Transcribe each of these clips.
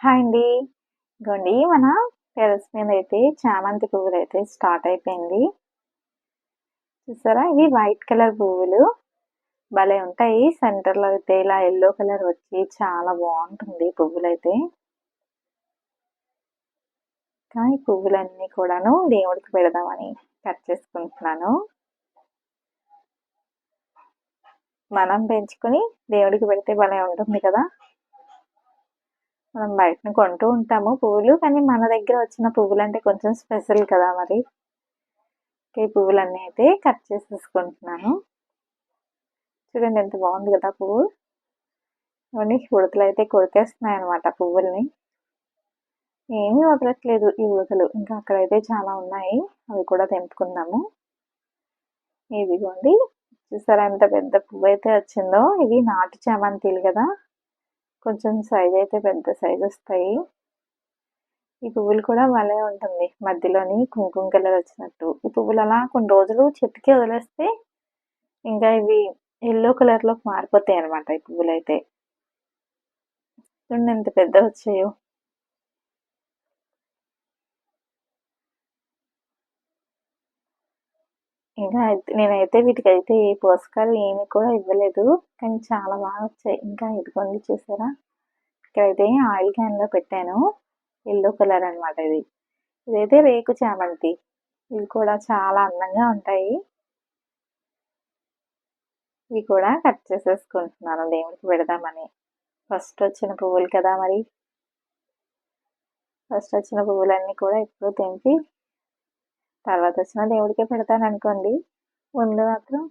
Hi అండి. ఇగోండి మన టెరస్ మీద అయితే చామంతి పువ్వులు అయితే స్టార్ట్ అయిపోయింది. చూసారా? ఇవి వైట్ కలర్ పువ్వులు. భలే ఉంటాయి. సెంటర్లో అయితే ఇలా ఎల్లో కలర్ వచ్చి చాలా బాగుంటుంది పువ్వులు అయితే ఈ పువ్వులన్నీ కూడాను దేవుడికి పెడదామని కట్ చేసుకుంటున్నాను. మనం పెంచుకొని దేవుడికి పెడితే భలే ఉంటుంది కదా? మనం బయటన కొంటూ ఉంటాము పువ్వులు కానీ మన దగ్గర వచ్చిన పువ్వులు అంటే కొంచెం స్పెషల్ కదా మరి. ఈ పువ్వులన్నీ అయితే కట్ చేసేసుకుంటున్నాను. చూడండి ఎంత బాగుంది కదా పువ్వు. ఇవన్నీ ఉడతలు అయితే కొరికేస్తున్నాయి అనమాట పువ్వుల్ని. ఏమీ వదలట్లేదు ఈ ఉడతలు. ఇంకా అక్కడైతే చాలా ఉన్నాయి. అవి కూడా తెంపుకుందాము. ఇదిగోండి. చూసారా ఎంత పెద్ద పువ్వు అయితే వచ్చిందో. ఇవి నాటు చామంతిలు కదా. కొంచెం సైజ్ అయితే పెద్ద సైజ్ వస్తాయి. ఈ పువ్వులు కూడా భలే ఉంటుంది. మధ్యలోని కుంకుమ కలర్ వచ్చినట్టు. ఈ పువ్వులు అలా కొన్ని రోజులు చెట్టుకి వదిలేస్తే ఇంకా ఇవి ఎల్లో కలర్లోకి మారిపోతాయి అనమాట ఈ పువ్వులు అయితే చూడండి ఎంత పెద్ద వచ్చాయో. ఇంకా నేనైతే వీటికైతే ఏ పోషకాలు ఏమి కూడా ఇవ్వలేదు. కానీ చాలా బాగా వచ్చాయి. ఇంకా ఇదిగోండి చూసారా? ఇక్కడైతే ఆయిల్ క్యాన్లో పెట్టాను. ఎల్లో కలర్ అనమాట ఇది. ఇదైతే రేకు చామంతి. ఇవి కూడా చాలా అందంగా ఉంటాయి. ఇవి కూడా కట్ చేసేసుకుంటున్నాను. దేవుడికి పెడదామని. ఫస్ట్ వచ్చిన పువ్వులు కదా మరి. ఫస్ట్ వచ్చిన పువ్వులన్నీ కూడా ఇప్పుడు తెంపి తర్వాత వచ్చిన దేవుడికే పెడతాను అనుకోండి ముందు మాత్రం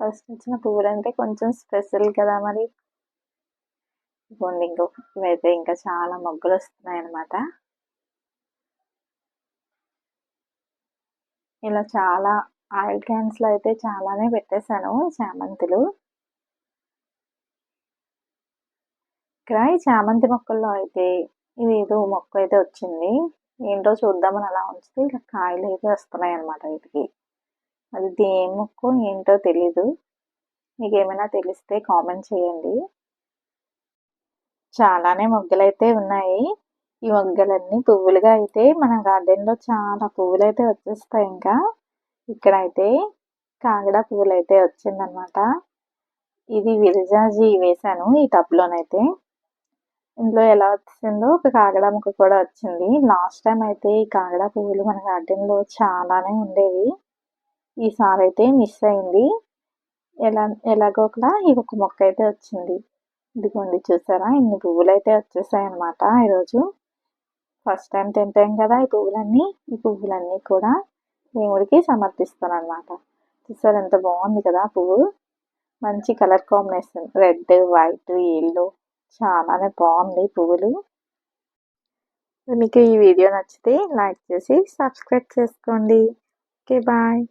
ఫస్ట్ వచ్చిన పువ్వులు అంటే కొంచెం స్పెషల్ కదా మరి. ఇవ్వండి ఇంకో ఇవైతే ఇంకా చాలా మొగ్గులు వస్తున్నాయి అన్నమాట ఇలా చాలా ఆయిల్ క్యాన్స్లో అయితే చాలానే పెట్టేశాను చామంతులు. ఇక్కడ ఈ చామంతి మొక్కల్లో అయితే ఇది ఏదో మొక్క అయితే వచ్చింది. ఏంటో చూద్దామని అలా ఉంచితే ఇలా కాయలు అయితే వస్తున్నాయి అనమాట వీటికి. అది దేని ఏంటో తెలీదు. మీకు ఏమైనా తెలిస్తే కామెంట్ చేయండి. చాలానే మొగ్గలు అయితే ఉన్నాయి. ఈ మొగ్గలన్నీ పువ్వులుగా అయితే మన గార్డెన్లో చాలా పువ్వులు అయితే వచ్చేస్తాయి ఇంకా. ఇక్కడైతే కాగడ పువ్వులు అయితే వచ్చిందనమాట ఇది విరజాజీ వేశాను ఈ టబ్లోనైతే. ఇందులో ఎలా వచ్చిందో ఒక కాగడ ముక్క కూడా వచ్చింది. లాస్ట్ టైం అయితే ఈ కాగడ పువ్వులు మన గార్డెన్లో చాలానే ఉండేవి. ఈసారి అయితే మిస్ అయింది. ఎలా ఎలాగో ఒకలా ఈ ఒక మొక్క అయితే వచ్చింది. ఇదిగోండి చూసారా? ఇన్ని పువ్వులు అయితే వచ్చేసాయి అనమాట ఈరోజు. ఫస్ట్ టైం తెంపాం కదా ఈ పువ్వులన్నీ. ఈ పువ్వులన్నీ కూడా దేవుడికి సమర్పిస్తాను అనమాట చూసారు ఎంత బాగుంది కదా పువ్వు. మంచి colour combination. Red white yellow చాలానే బాగుంది పువ్వులు. మీకు ఈ వీడియో నచ్చితే లైక్ చేసి సబ్స్క్రైబ్ చేసుకోండి. Okay bye.